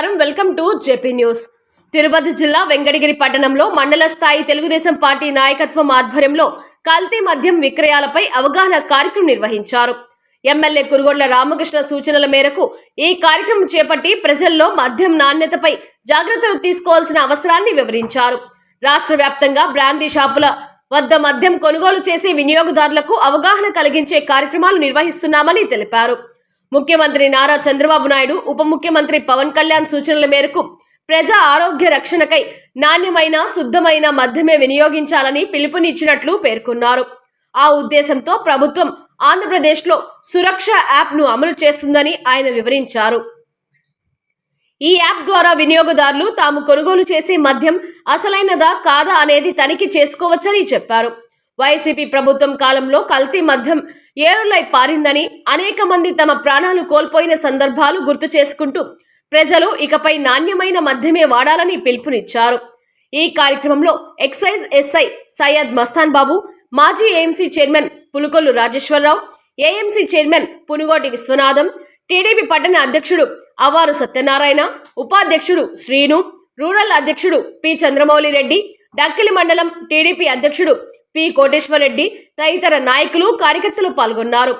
నమస్కారం. Welcome to JP news. Tirupati జిల్లా వెంకటగిరి పట్టణంలో మండల స్థాయి తెలుగుదేశం పార్టీ నాయకత్వం ఆధ్వర్యంలో కల్తీ మద్యం విక్రయాలపై అవగాహన కార్యక్రమం నిర్వహించారు. ఎమ్మెల్యే కురుగొండ్ల రామకృష్ణ సూచనల మేరకు ఈ కార్యక్రమం చేపట్టి ప్రజల్లో మద్యం నాణ్యతపై జాగ్రత్తలు తీసుకోవాల్సిన అవసరాన్ని వివరించారు. రాష్ట్ర వ్యాప్తంగా బ్రాందీ షాపుల వద్ద మద్యం కొనుగోలు చేసి వినియోగదారులకు అవగాహన కలిగించే కార్యక్రమాలు నిర్వహిస్తున్నామని తెలిపారు. ముఖ్యమంత్రి నారా చంద్రబాబు నాయుడు ఉప ముఖ్యమంత్రి పవన్ కళ్యాణ్ సూచనల మేరకు ప్రజా ఆరోగ్య రక్షణకై నాణ్యమైన శుద్ధమైన మద్యమే వినియోగించాలని పిలుపునిచ్చినట్లు పేర్కొన్నారు. ఆ ఉద్దేశంతో ప్రభుత్వం ఆంధ్రప్రదేశ్లో సురక్ష యాప్ను అమలు చేస్తుందని ఆయన వివరించారు. ఈ యాప్ ద్వారా వినియోగదారులు తాము కొనుగోలు చేసే మద్యం అసలైనదా కాదా అనేది తనిఖీ చేసుకోవచ్చని చెప్పారు. వైసీపీ ప్రభుత్వం కాలంలో కల్తీ మద్యం ఏరులై పారిందని అనేక మంది తమ ప్రాణాలు కోల్పోయిన సందర్భాలు గుర్తు చేసుకుంటూ ప్రజలు ఇకపై నాణ్యమైన మద్యమే వాడాలని పిలుపునిచ్చారు. ఈ కార్యక్రమంలో ఎక్సైజ్ ఎస్ఐ సయ్యద్ మస్తాన్ బాబు మాజీ AMC chairman Pulukollu Rajeswararao AMC chairman Punugoti Viswanatham TDP పట్టణ అధ్యక్షుడు అవ్వారు సత్యనారాయణ ఉపాధ్యక్షుడు శ్రీను రూరల్ అధ్యక్షుడు పి చంద్రమౌళి రెడ్డి డక్కిలి మండలం టీడీపీ అధ్యక్షుడు పి కోటేశ్వరరెడ్డి తదితర నాయకులు కార్యకర్తలు పాల్గొన్నారు.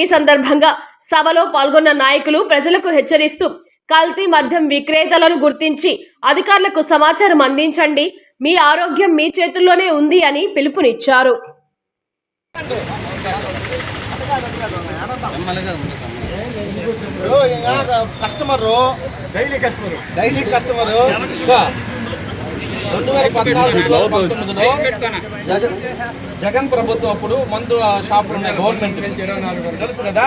ఈ సందర్భంగా సభలో పాల్గొన్న నాయకులు ప్రజలకు హెచ్చరిస్తూ కల్తీ మద్యం విక్రేతలను గుర్తించి అధికారులకు సమాచారం అందించండి. మీ ఆరోగ్యం మీ చేతుల్లోనే ఉంది అని పిలుపునిచ్చారు. Customer? Daily customer. Daily customer? రెండు వేల పద్నాలుగులో పంతొమ్మిదిలో జగన్ జగన్ ప్రభుత్వం అప్పుడు మందు షాపులు ఉన్నాయి గవర్నమెంట్. తెలుసు కదా?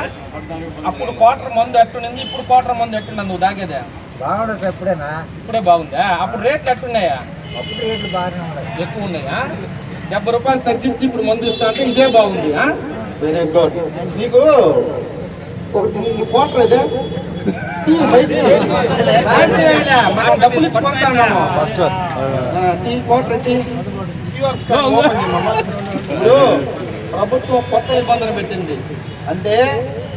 అప్పుడు క్వార్టర్ మందు ఎట్టునింది ఇప్పుడు క్వార్టర్ మందు ఎట్టున్నా నువ్వు దాగేదా. బాగుండదు ఎప్పుడైనా. ఇప్పుడే బాగుందా? అప్పుడు రేట్లు ఎట్టున్నాయా? అప్పుడు రేట్లు బాగానే ఉన్నాయి. ఎక్కువ ఉన్నాయా? డెబ్బై రూపాయలు తగ్గించి ఇప్పుడు మందు ఇస్తా అంటే ఇదే బాగుంది వెరీ గుడ్ నీకు? మనం డబ్బులు ఇచ్చి ఫస్ట్ ఇప్పుడు ప్రభుత్వం కొత్త నిబంధన పెట్టింది అంటే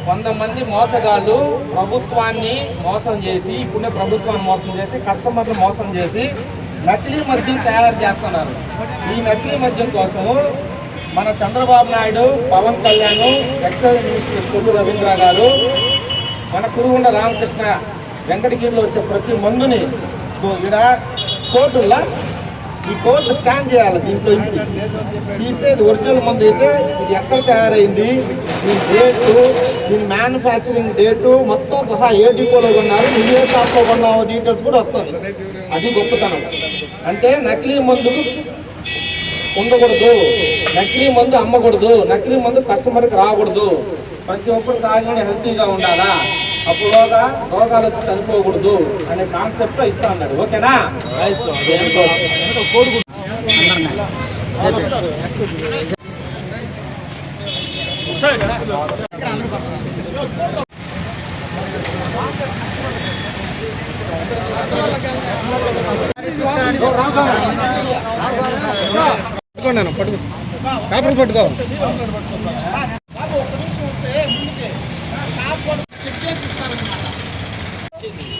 కొంతమంది మోసగాళ్ళు ప్రభుత్వాన్ని మోసం చేసి ఇప్పుడే ప్రభుత్వాన్ని మోసం చేసి కస్టమర్లు మోసం చేసి నకిలీ మద్యం తయారు చేస్తున్నారు ఈ నకిలీ మద్యం కోసము మన చంద్రబాబు నాయుడు పవన్ కళ్యాణ్ ఎక్సైజ్ మినిస్టర్ కొల్లు రవీంద్ర గారు మన కురుగుండ రామకృష్ణ వెంకటగిరిలో వచ్చే ప్రతి మందుని ఇక్కడ ఈడ ఈ కోర్టు స్కాన్ చేయాలి దీంట్లో తీస్తే ఇది ఒరిజినల్ మందు అయితే ఇది ఎక్కడ తయారైంది? దీని డేటు దీని మ్యానుఫ్యాక్చరింగ్ డేటు మొత్తం సహా ఏ డిపోలో కొన్నారు నువ్వు ఏ షాప్లో కొన్నావు డీటెయిల్స్ కూడా వస్తుంది అది గొప్పతనం. అంటే నకిలీ మందు ఉండకూడదు. నకిలీ మందు అమ్మకూడదు. నకిలీ మందు కస్టమర్కి రాకూడదు. ప్రతి ఒక్కరు తాగిన హెల్తీగా ఉండాలా? అప్పుడుగా రోగాలు వచ్చి చనిపోకూడదు అనే కాన్సెప్ట్ ఇస్తా అన్నాడు ఓకేనా? పట్టుకోండి పట్టుకో కాపురం పట్టుకో బాబు ఒక్క నిమిషం వస్తే ముందుకే స్టాప్ వాళ్ళు చెక్ చేసి ఇస్తారన్నమాట ఇప్పుడు ప్రస- సాగండి.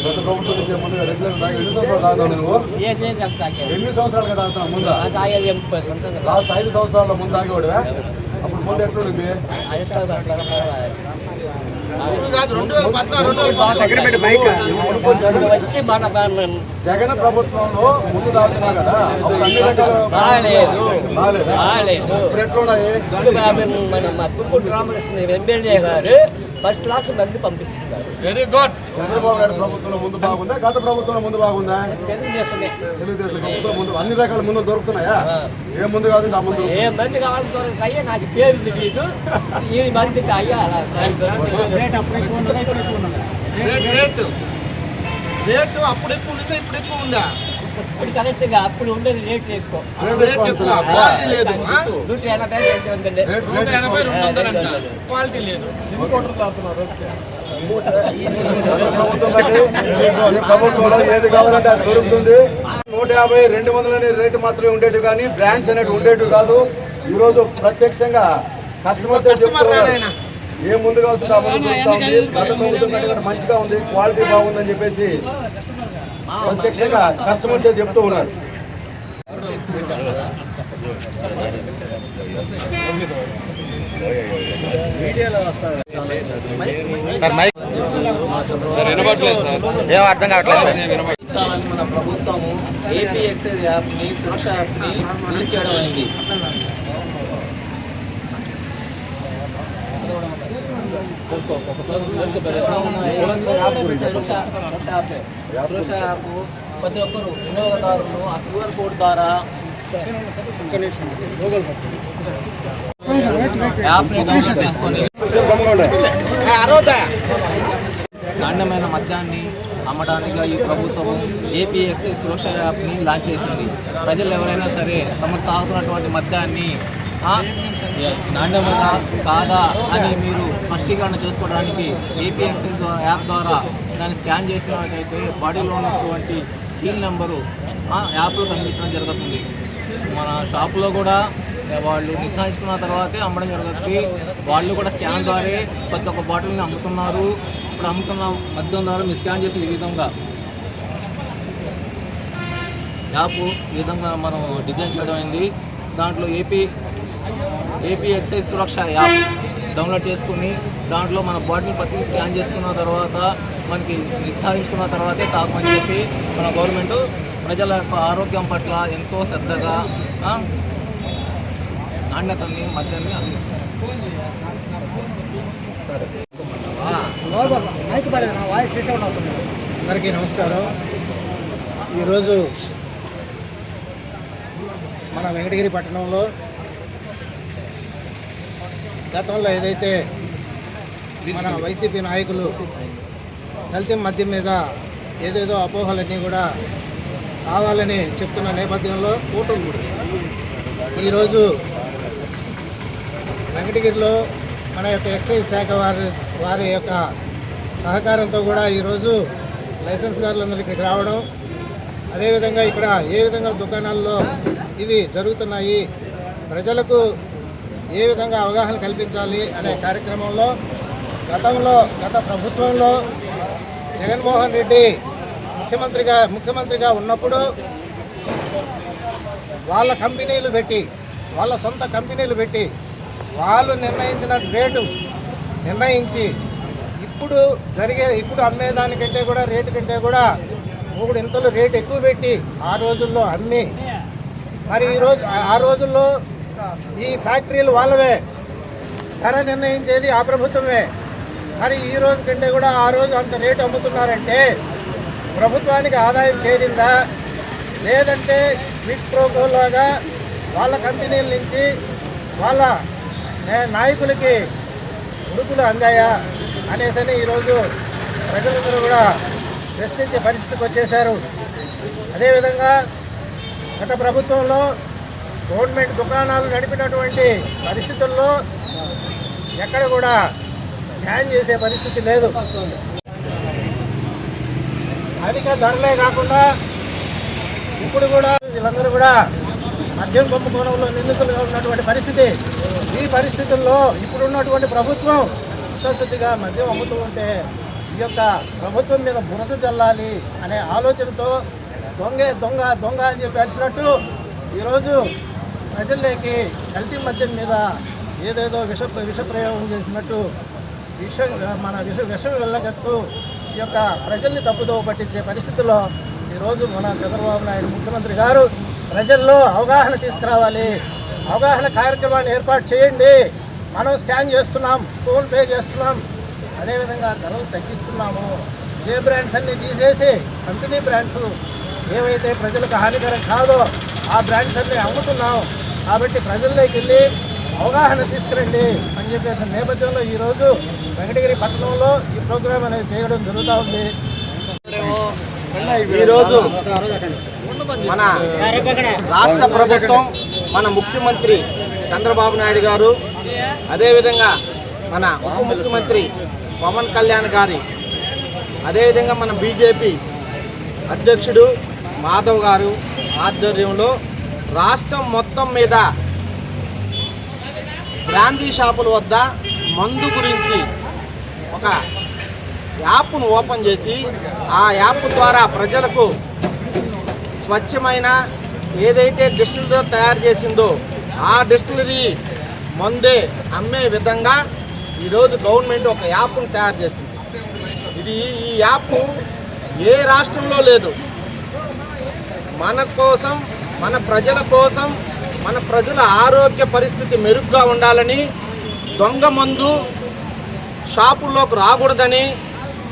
గత ప్రభుత్వం నుంచి ముందు? రెగ్యులర్ ఎన్ని సంవత్సరాలు తాగుతావు నువ్వు ఎన్ని తాగుతావు లాస్ట్ ఐదు సంవత్సరాల ముందు తాగేవాడువే? అప్పుడు ముందు ఎట్లుండింది? జగన్ జగన్ ప్రభుత్వంలో ముందు తాగుతున్నావు కదా అప్పుడు అన్ని రకాల మన మా తుమ్మూరు రామకృష్ణ ఎమ్మెల్యే గారు ఫస్ట్ క్లాస్ మంది పంపిస్తున్నారు. వెరీ గుడ్ చంద్రబాబు నాయుడు ప్రభుత్వంలో ముందు బాగుందా? గత ప్రభుత్వంలో ముందు బాగుందా? తెలుగుదేశం ప్రభుత్వం ముందు అన్ని రకాల ముందు దొరుకుతున్నాయా? ఏ ముందు కాదు ఆ ముందు ఏ మంది కావాలంటే అయ్యా నాకు పేరు తెలియదు ఈ మందికి అయ్యా అలా రేట్ అప్పుడు ఎక్కువ ఉన్నదా ఇప్పుడు ఎక్కువ ఉన్నదా రేట్ రేటు రేటు అప్పుడు ఎక్కువ ఉందా? ఇప్పుడు ఇప్పుడు కరెక్ట్గా అప్పుడు ఉండేది రేట్లు ఎక్కువ. రేట్ ఎక్కువ క్వాలిటీ లేదు. ఆ? నూట ఎనభై రెండు వందలు నూట ఎనభై రెండు వందలు క్వాలిటీ లేదు. బట్టి ఈ ప్రభుత్వంలో ఏది కావాలంటే అది దొరుకుతుంది. నూట యాభై రెండు వందల అనే రేటు మాత్రమే ఉండేవి కానీ బ్రాండ్స్ అనేవి ఉండేవి కాదు. ఈరోజు ప్రత్యక్షంగా కస్టమర్స్ కస్టమర్ రానాయన. ఏ ముందుగా వస్తుందో ఆ ముందు దొరుకుతా ఉంది. గత ప్రభుత్వం కంటే మంచిగా ఉంది. క్వాలిటీ బాగుందని చెప్పేసి ప్రత్యక్షంగా కస్టమర్స్ చెప్తూ ఉన్నారు. చాలని మన ప్రభుత్వము ఏపీ ఎక్సైజ్ యాప్ని సురక్ష యాప్ని రిలీజ్ చేయడం అయింది సురక్ష యాప్ ప్రతి ఒక్కరు వినియోగదారులు ఆ క్యూఆర్ కోడ్ ద్వారా యాప్ని డౌన్లోడ్ చేసుకొని నాణ్యమైన మద్యాన్ని అమ్మడానికి ఈ ప్రభుత్వం ఏపీ ఎక్సైజ్ సురక్ష యాప్ని లాంచ్ చేసింది. ప్రజలు ఎవరైనా సరే తమకు తాగుతున్నటువంటి మద్యాన్ని నాణ్యమైన కాదా అని మీరు స్పష్టీకరణ చేసుకోవడానికి ఏపీఎస్ఎల్ యాప్ ద్వారా దాన్ని స్కాన్ చేసినట్టయితే బాడీలో ఉన్నటువంటి ఫీల్ నెంబరు ఆ, యాప్లో కనిపించడం జరుగుతుంది. మన షాపులో కూడా వాళ్ళు నిర్ధారించుకున్న తర్వాతే అమ్మడం జరుగుతుంది. వాళ్ళు కూడా స్కాన్ ద్వారా ప్రతి ఒక్క బాటిల్ని అమ్ముతున్నారు. ఇప్పుడు అమ్ముతున్న మద్యం ద్వారా మీరు స్కాన్ చేసిన ఈ విధంగా యాప్ ఈ విధంగా మనం డిజైన్ చేయడం అయింది. దాంట్లో AP AP excise Suraksha app download చేసుకుని దాంట్లో మన బాటిల్ ప్రతి స్కాన్ చేసుకున్న తర్వాత మనకి నిర్ధారించుకున్న తర్వాతే తాగమని చెప్పి మన గవర్నమెంట్ ప్రజల యొక్క ఆరోగ్యం పట్ల ఎంతో శ్రద్ధగా నాణ్యతల్ని నాణ్యతని మద్యాన్ని అందిస్తారు అందరికీ నమస్కారం. ఈరోజు మన వెంకటగిరి పట్టణంలో గతంలో ఏదైతే మన వైసీపీ నాయకులు కల్తీ మద్యం మీద ఏదేదో అపోహలన్నీ కూడా కావాలని చెప్తున్న నేపథ్యంలో ఈరోజు వెంకటగిరిలో మన యొక్క ఎక్సైజ్ శాఖ వారి వారి యొక్క సహకారంతో కూడా ఈరోజు లైసెన్స్దారులందరూ ఇక్కడికి రావడం అదేవిధంగా ఇక్కడ ఏ విధంగా దుకాణాల్లో ఇవి జరుగుతున్నాయి ప్రజలకు ఏ విధంగా అవగాహన కల్పించాలి అనే కార్యక్రమంలో గతంలో గత ప్రభుత్వంలో జగన్మోహన్ రెడ్డి ముఖ్యమంత్రిగా ముఖ్యమంత్రిగా ఉన్నప్పుడు వాళ్ళ కంపెనీలు పెట్టి వాళ్ళ సొంత కంపెనీలు పెట్టి వాళ్ళు నిర్ణయించిన రేటు నిర్ణయించి ఇప్పుడు జరిగే ఇప్పుడు అమ్మేదానికంటే కూడా రేటు కంటే కూడా మూడు ఇంతలు రేటు ఎక్కువ పెట్టి ఆ రోజుల్లో అమ్మి మరి ఈరోజు ఆ రోజుల్లో ఈ ఫ్యాక్టరీలు వాళ్ళవే. ధర నిర్ణయించేది ఆ ప్రభుత్వమే. మరి ఈ రోజు కంటే కూడా ఆ రోజు అంత రేటు అమ్ముతున్నారంటే ప్రభుత్వానికి ఆదాయం చేరిందా? లేదంటే క్విట్ ప్రోకోలాగా వాళ్ళ కంపెనీల నుంచి వాళ్ళ నే- నాయకులకి ఉడుకులు అందాయా అనేసని ఈరోజు ప్రజలందరూ కూడా ప్రశ్నించే పరిస్థితికి వచ్చేశారు. అదేవిధంగా గత ప్రభుత్వంలో గవర్నమెంట్ దుకాణాలు నడిపినటువంటి పరిస్థితుల్లో ఎక్కడ కూడా స్కాన్ చేసే పరిస్థితి లేదు. అధిక ధరలే కాకుండా ఇప్పుడు కూడా వీళ్ళందరూ కూడా మద్యం కుంభకోణంలో నిందితులుగా ఉన్నటువంటి పరిస్థితి. ఈ పరిస్థితుల్లో ఇప్పుడున్నటువంటి ప్రభుత్వం చిత్తశుద్ధిగా మద్యం అమ్ముతూ ఉంటే ఈ యొక్క ప్రభుత్వం మీద బురద చల్లాలి అనే ఆలోచనతో దొంగే దొంగ దొంగ అని చెప్పి అరిచినట్టు ఈరోజు ప్రజల్లోకి కల్తీ మద్యం మీద ఏదేదో విష విషప్రయోగం చేసినట్టు విష మన విష విషం వెళ్ళగత్తు ఈ యొక్క ప్రజల్ని తప్పుదోవ పట్టించే పరిస్థితుల్లో ఈరోజు మన చంద్రబాబు నాయుడు ముఖ్యమంత్రి గారు ప్రజల్లో అవగాహన తీసుకురావాలి. అవగాహన కార్యక్రమాన్ని ఏర్పాటు చేయండి. మనం స్కాన్ చేస్తున్నాం ఫోన్ పే చేస్తున్నాం. అదేవిధంగా ధరలు తగ్గిస్తున్నాము. ఏ బ్రాండ్స్ అన్ని తీసేసి కంపెనీ బ్రాండ్స్ ఏవైతే ప్రజలకు హానికరం కాదో ఆ బ్రాండ్స్ అన్ని అమ్ముతున్నాం. కాబట్టి ప్రజల్లోకి వెళ్ళి అవగాహన తీసుకురండి అని చెప్పేసి నేపథ్యంలో ఈరోజు వెంకటగిరి పట్టణంలో ఈ ప్రోగ్రాం అనేది చేయడం జరుగుతూ ఉంది. ఈరోజు మన రాష్ట్ర ప్రభుత్వం మన ముఖ్యమంత్రి చంద్రబాబు నాయుడు గారు అదేవిధంగా మన ఉప ముఖ్యమంత్రి పవన్ కళ్యాణ్ గారి అదేవిధంగా మన బీజేపీ అధ్యక్షుడు మాధవ్ గారు ఆధ్వర్యంలో రాష్ట్రం మొత్తం మీద బ్రాందీ షాపుల వద్ద మందు గురించి ఒక యాప్ను ఓపెన్ చేసి ఆ యాప్ ద్వారా ప్రజలకు స్వచ్ఛమైన ఏదైతే డిస్టిలరీతో తయారు చేసిందో ఆ డిస్టిలరీ మందే అమ్మే విధంగా ఈరోజు గవర్నమెంట్ ఒక యాప్ను తయారు చేసింది. ఇది ఈ యాప్ ఏ రాష్ట్రంలో లేదు. మన కోసం మన ప్రజల కోసం మన ప్రజల ఆరోగ్య పరిస్థితి మెరుగ్గా ఉండాలని దొంగ మందు షాపుల్లోకి రాకూడదని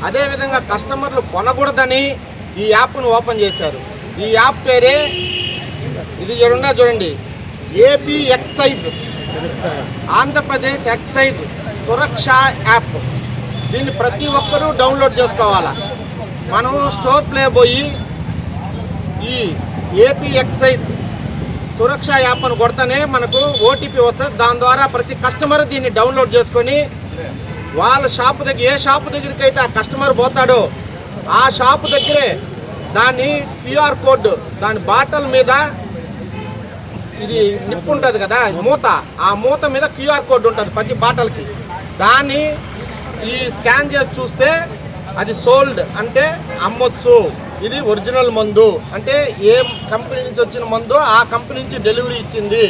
అదేవిధంగా కస్టమర్లు కొనకూడదని ఈ యాప్ను ఓపెన్ చేశారు. ఈ యాప్ పేరే ఇది చూడండి చూడండి. AP excise Andhra Pradesh excise Suraksha app. దీన్ని ప్రతి ఒక్కరూ డౌన్లోడ్ చేసుకోవాలా? మనం స్టోర్ ప్లే పోయి ఈ ఏపీ ఎక్సైజ్ సురక్ష యాప్ అని కొడితేనే మనకు ఓటీపీ వస్తుంది. దాని ద్వారా ప్రతి కస్టమర్ దీన్ని డౌన్లోడ్ చేసుకొని వాళ్ళ షాపు దగ్గర ఏ షాపు దగ్గరికి అయితే ఆ కస్టమర్ పోతాడో ఆ షాపు దగ్గరే దాన్ని క్యూఆర్ కోడ్ దాని బాటల్ మీద ఇది నిప్పు ఉంటుంది కదా మూత. ఆ మూత మీద క్యూఆర్ కోడ్ ఉంటుంది ప్రతి బాటల్కి. దాన్ని ఈ స్కాన్ చేసి చూస్తే అది సోల్డ్ అంటే అమ్మొచ్చు. ఇది ఒరిజినల్ మందు. అంటే ఏ కంపెనీ నుంచి వచ్చిన మందు ఆ కంపెనీ నుంచి డెలివరీ ఇచ్చింది.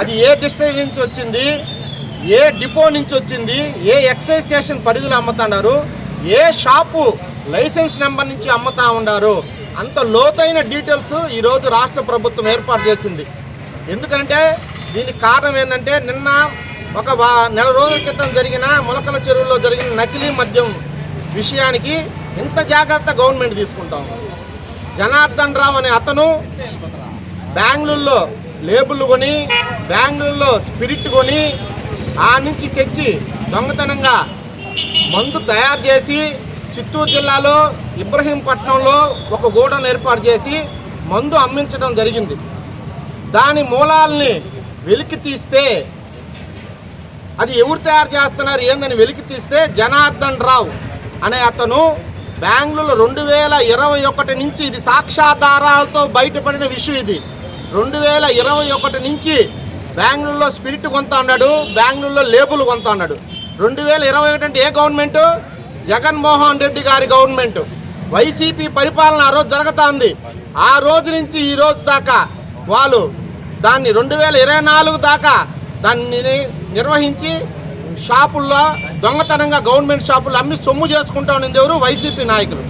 అది ఏ డిస్టరీ నుంచి వచ్చింది ఏ డిపో నుంచి వచ్చింది ఏ ఎక్సైజ్ స్టేషన్ పరిధిలో అమ్ముతున్నారు ఏ షాపు లైసెన్స్ నెంబర్ నుంచి అమ్ముతా ఉన్నారు అంత లోతైన డీటెయిల్స్ ఈరోజు రాష్ట్ర ప్రభుత్వం ఏర్పాటు చేసింది. ఎందుకంటే దీనికి కారణం ఏంటంటే నిన్న ఒక నెల రోజుల క్రితం జరిగిన మొలకల చెరువులో జరిగిన నకిలీ మద్యం విషయానికి ఇంత జాగ్రత్త గవర్నమెంట్ తీసుకుంటాం. జనార్దన్ రావు అనే అతను బెంగళూరులో లేబుల్ కొని బెంగళూరులో స్పిరిట్ కొని ఆ నుంచి తెచ్చి దొంగతనంగా మందు తయారు చేసి చిత్తూరు జిల్లాలో ఇబ్రహీంపట్నంలో ఒక గూడను ఏర్పాటు చేసి మందు అమ్మించడం జరిగింది. దాని మూలాల్ని వెలికి తీస్తే అది ఎవరు తయారు చేస్తున్నారు ఏందని వెలికి తీస్తే జనార్దన్ రావు అనే అతను బెంగళూరు రెండు వేల ఇరవై ఒకటి నుంచి ఇది సాక్ష్యాధారాలతో బయటపడిన విషయం ఇది. రెండు వేల ఇరవై ఒకటి నుంచి బెంగళూరులో స్పిరిట్ కొంత ఉన్నాడు బెంగళూరులో లేబుల్ కొంత అన్నాడు రెండు వేల ఇరవై ఒకటి అంటే ఏ గవర్నమెంట్? జగన్మోహన్ రెడ్డి గారి గవర్నమెంట్. వైసీపీ పరిపాలన ఆ రోజు జరుగుతూ ఉంది. ఆ రోజు నుంచి ఈ రోజు దాకా వాళ్ళు దాన్ని రెండు వేల ఇరవై నాలుగు దాకా దాన్ని నిర్వహించి షాపుల్లో దొంగతనంగా గవర్నమెంట్ షాపుల్లో అమ్మి సొమ్ము చేసుకుంటా ఉన్నది ఎవరు? వైసీపీ నాయకులు.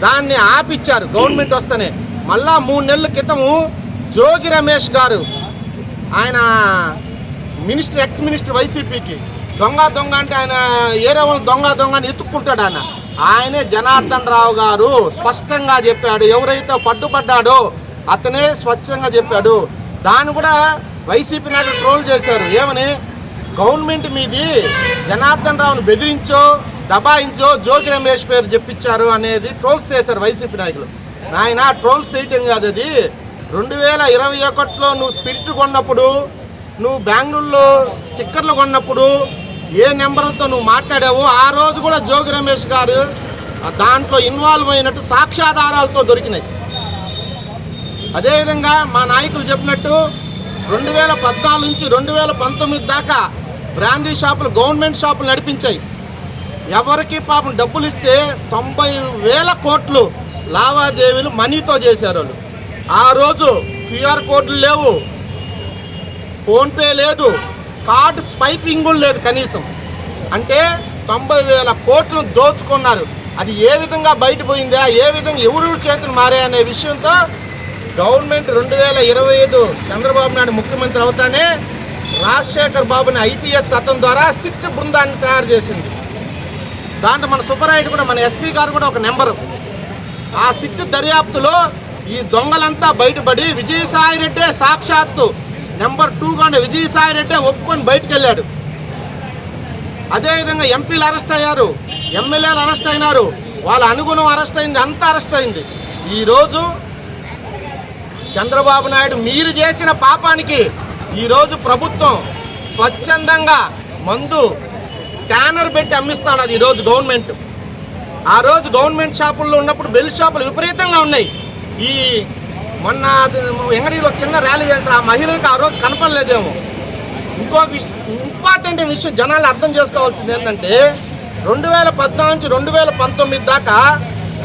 దాన్ని ఆపిచ్చారు గవర్నమెంట్ వస్తేనే. మళ్ళా మూడు నెలల క్రితము జోగి రమేష్ గారు ఆయన మినిస్టర్ ఎక్స్ మినిస్టర్ వైసీపీకి దొంగ దొంగ అంటే ఆయన ఏరే వాళ్ళు దొంగ దొంగ అని ఎత్తుక్కుంటాడు ఆయన. ఆయనే జనార్దన్ రావు గారు స్పష్టంగా చెప్పాడు ఎవరైతే పట్టుపడ్డాడో అతనే స్వచ్ఛంగా చెప్పాడు. దాన్ని కూడా వైసీపీ నాయకులు ట్రోల్ చేశారు. ఏమని? గవర్నమెంట్ మీది జనార్దన్ రావును బెదిరించో దబాయించో జోగి రమేష్ పేరు చెప్పించారు అనేది ట్రోల్స్ చేశారు వైసీపీ నాయకులు. నాయన ట్రోల్స్ చేయటం కాదు అది. రెండు వేల ఇరవై ఒకటిలో నువ్వు స్పిరిట్ కొన్నప్పుడు నువ్వు బెంగళూరులో స్టిక్కర్లు కొన్నప్పుడు ఏ నెంబర్లతో నువ్వు మాట్లాడావో ఆ రోజు కూడా జోగి రమేష్ గారు దాంట్లో ఇన్వాల్వ్ అయినట్టు సాక్ష్యాధారాలతో దొరికినాయి. అదేవిధంగా మా నాయకులు చెప్పినట్టు రెండు వేల పద్నాలుగు నుంచి రెండు వేల పంతొమ్మిది దాకా బ్రాందీ షాపులు గవర్నమెంట్ షాపులు నడిపించాయి. ఎవరికి పాపం డబ్బులు ఇస్తే తొంభై వేల కోట్లు లావాదేవీలు మనీతో చేశారు వాళ్ళు. ఆ రోజు క్యూఆర్ కోడ్లు లేవు. ఫోన్పే లేదు. కార్డు స్పైపింగ్ కూడా లేదు కనీసం. అంటే తొంభై వేల కోట్లు దోచుకున్నారు. అది ఏ విధంగా బయటపోయిందా ఏ విధంగా ఎవరు చేతులు మారే అనే విషయంతో గవర్నమెంట్ రెండు వేల ఇరవై ఐదు చంద్రబాబు నాయుడు ముఖ్యమంత్రి అవుతానే రాజశేఖర్ బాబుని ఐపీఎస్ అతని ద్వారా సిట్ బృందాన్ని తయారు చేసింది. దాంట్లో మన సుబ్బరాయుడు కూడా మన ఎస్పీ గారు కూడా ఒక నెంబరు. ఆ సిట్ దర్యాప్తులో ఈ దొంగలంతా బయటపడి విజయసాయి రెడ్డే సాక్షాత్తు నెంబర్ టూగా ఉండే విజయసాయి రెడ్డే ఒప్పుకొని బయటకు వెళ్ళాడు అదేవిధంగా ఎంపీలు అరెస్ట్ అయ్యారు ఎమ్మెల్యేలు అరెస్ట్ అయినారు వాళ్ళ అనుగుణం అరెస్ట్ అయింది అంతా అరెస్ట్ అయింది. ఈరోజు చంద్రబాబు నాయుడు మీరు చేసిన పాపానికి ఈరోజు ప్రభుత్వం స్వచ్ఛందంగా మందు స్కానర్ పెట్టి అమ్మిస్తానది ఈరోజు గవర్నమెంట్. ఆ రోజు గవర్నమెంట్ షాపుల్లో ఉన్నప్పుడు బెల్ షాపులు విపరీతంగా ఉన్నాయి. ఈ మొన్న అది చిన్న ర్యాలీ చేసిన ఆ మహిళలకు ఆ రోజు కనపడలేదేమో. ఇంకో ఇంకో ఇంపార్టెంట్ విషయం జనాలు అర్థం చేసుకోవాల్సింది ఏంటంటే రెండు వేల పద్నాలుగు నుంచి రెండు వేల పంతొమ్మిది దాకా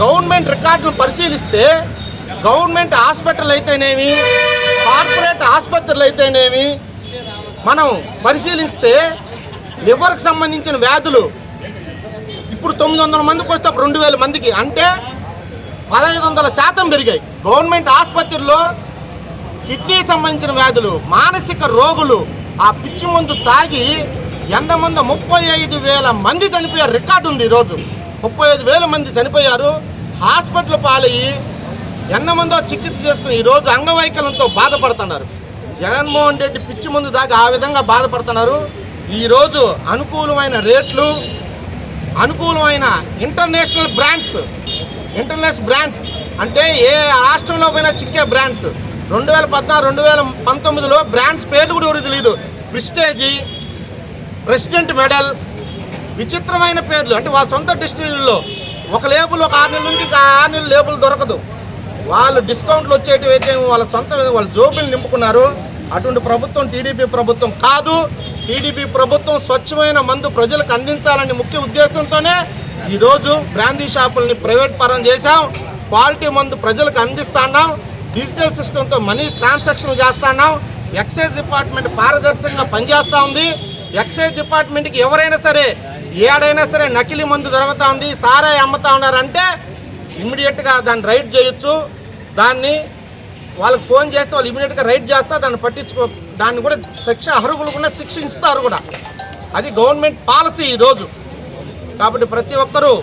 గవర్నమెంట్ రికార్డులు పరిశీలిస్తే గవర్నమెంట్ హాస్పిటల్ అయితేనేమి కార్పొరేట్ ఆసుపత్రులు అయితేనేమి మనం పరిశీలిస్తే లివర్కి సంబంధించిన వ్యాధులు? ఇప్పుడు తొమ్మిది వందల మందికి వస్తే అప్పుడు రెండు వేల మందికి. అంటే పదహైదు వందల శాతం పెరిగాయి. గవర్నమెంట్ ఆసుపత్రుల్లో కిడ్నీ సంబంధించిన వ్యాధులు మానసిక రోగులు ఆ పిచ్చి మందు తాగి ఎంతమంది ముప్పై ఐదు వేల మంది చనిపోయారు. రికార్డు ఉంది ఈరోజు. ముప్పై ఐదు వేల మంది చనిపోయారు. హాస్పిటల్ పాలయ్యి ఎంతమందో చికిత్స చేసుకుని ఈరోజు అంగవైకల్యంతో బాధపడుతున్నారు. జగన్మోహన్ రెడ్డి పిచ్చి ముందు దాకా ఆ విధంగా బాధపడుతున్నారు. ఈరోజు అనుకూలమైన రేట్లు అనుకూలమైన ఇంటర్నేషనల్ బ్రాండ్స్ ఇంటర్నేషనల్ బ్రాండ్స్ అంటే ఏ రాష్ట్రంలో పోయినా చిక్కే బ్రాండ్స్. రెండు వేల పద్నాలుగు రెండు వేల పంతొమ్మిదిలో బ్రాండ్స్ పేర్లు కూడా ఎవరు తెలియదు ప్రిస్టేజీ ప్రెసిడెంట్ మెడల్ విచిత్రమైన పేర్లు. అంటే వాళ్ళ సొంత డిస్ట్రిక్ట్లో ఒక లేబుల్ ఒక ఆరు నెలల నుంచి ఆరు నెలల లేబుల్ దొరకదు. వాళ్ళు డిస్కౌంట్లు వచ్చేటివైతే వాళ్ళ సొంత వాళ్ళ జోబులు నింపుకున్నారు. అటువంటి ప్రభుత్వం టీడీపీ ప్రభుత్వం కాదు. టీడీపీ ప్రభుత్వం స్వచ్ఛమైన మందు ప్రజలకు అందించాలనే ముఖ్య ఉద్దేశంతోనే ఈరోజు బ్రాందీ షాపుల్ని ప్రైవేట్ పరం చేశాం. క్వాలిటీ మందు ప్రజలకు అందిస్తున్నాం. డిజిటల్ సిస్టంతో మనీ ట్రాన్సాక్షన్ చేస్తున్నాం. ఎక్సైజ్ డిపార్ట్మెంట్ పారదర్శకంగా పనిచేస్తూ ఉంది. ఎక్సైజ్ డిపార్ట్మెంట్కి ఎవరైనా సరే ఏడైనా సరే నకిలీ మందు దొరుకుతా ఉంది సారాయి అమ్ముతా ఉన్నారంటే ఇమ్మీడియట్గా దాన్ని రైడ్ చేయొచ్చు. దాన్ని వాళ్ళకి ఫోన్ చేస్తే వాళ్ళు ఇమీడియట్గా రైడ్ చేస్తే దాన్ని పట్టించుకో దాన్ని కూడా శిక్ష అర్హులు కూడా శిక్ష ఇస్తారు కూడా. అది గవర్నమెంట్ పాలసీ ఈరోజు కాబట్టి ప్రతి ఒక్కరూ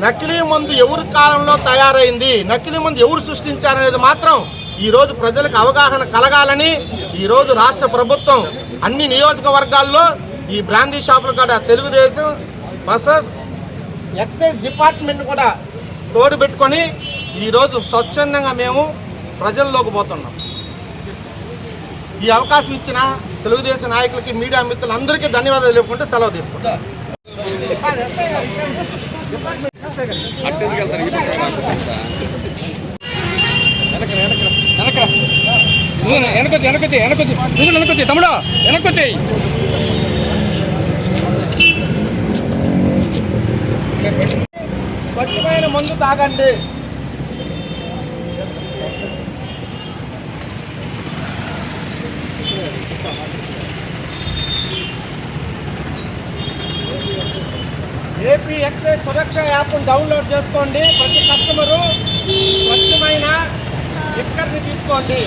నకిలీ మందు ఎవరి కాలంలో తయారైంది నకిలీ మందు ఎవరు సృష్టించారనేది మాత్రం ఈరోజు ప్రజలకు అవగాహన కలగాలని ఈరోజు రాష్ట్ర ప్రభుత్వం అన్ని నియోజకవర్గాల్లో ఈ బ్రాందీ షాపులు కూడా తెలుగుదేశం బసస్ ఎక్సైజ్ డిపార్ట్మెంట్ కూడా తోడు పెట్టుకొని ఈరోజు స్వచ్ఛందంగా మేము ప్రజల్లోకి పోతున్నాం. ఈ అవకాశం ఇచ్చిన తెలుగుదేశం నాయకులకి మీడియా మిత్రులందరికీ ధన్యవాదాలు చెప్పుకుంటే సెలవు తీసుకుంటాం. వెనకొచ్చి వెనకొచ్చి వెనకొచ్చి నువ్వు వెనకొచ్చి తమ్ముడా వెనకొచ్చేయి స్వచ్ఛమైన మందు తాగండి. యాక్సెస్ సురక్ష యాప్ను డౌన్లోడ్ చేసుకోండి. ప్రతి కస్టమరు స్వచ్ఛమైన లిక్కర్ని తీసుకోండి.